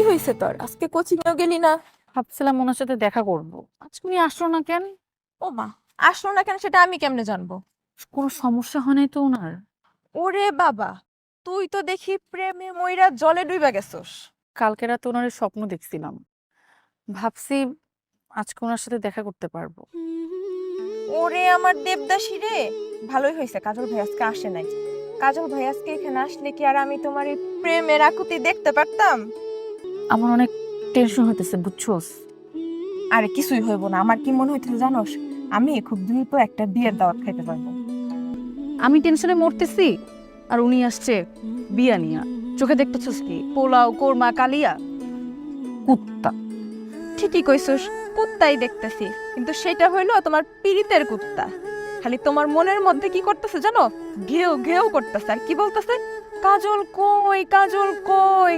কি হয়েছে তোর? আজকে কোচিং এও গেলি না? ভাবছিলাম ওনার সাথে দেখা করব। আজকে উনি আসলো না কেন? ও মা আসলো না কেন সেটা আমি কেমনে জানব? কোনো সমস্যা হয় নাই তো ওনার? ওরে বাবা তুই তো দেখি প্রেমে ময়রা জলে ডুইবা গেছস। কালকে রাতে ওনার স্বপ্ন দেখছিলাম। ভাবছি আজকে ওনার সাথে দেখা করতে পারব। ওরে আমার দেবদাসী রে! ভালোই হয়েছে কাজল ভাই আজকে আসে নাই। কাজল ভাই আজকে এখানে আসলে কি আর আমি তোমার এই প্রেমের আকুতি দেখতে পারতাম? আমার অনেক টেনশন হইতেছে বুঝছোস? আরে কিছুই হইব না। আমার কি মনে হইতেছে জানোস? আমি খুব দ্রুত একটা বিয়ের দাওয়াত খাইতে পারব। আমি টেনশনে মরতেছি আর উনি আসছে বিয়া নিয়া। চোখে দেখতেছিস কি? পোলাও কোরমা কালিয়া? কুত্তা। ঠিকই কইছস কুত্তাই দেখতেছি। কিন্তু সেটা হইল তোমার পীড়িতের কুত্তা। খালি তোমার মনের মধ্যে কি করতেছে জানো? ঘেউ ঘেউ করতেছে। আর কি বলতেছে? কাজল কই কাজল কই?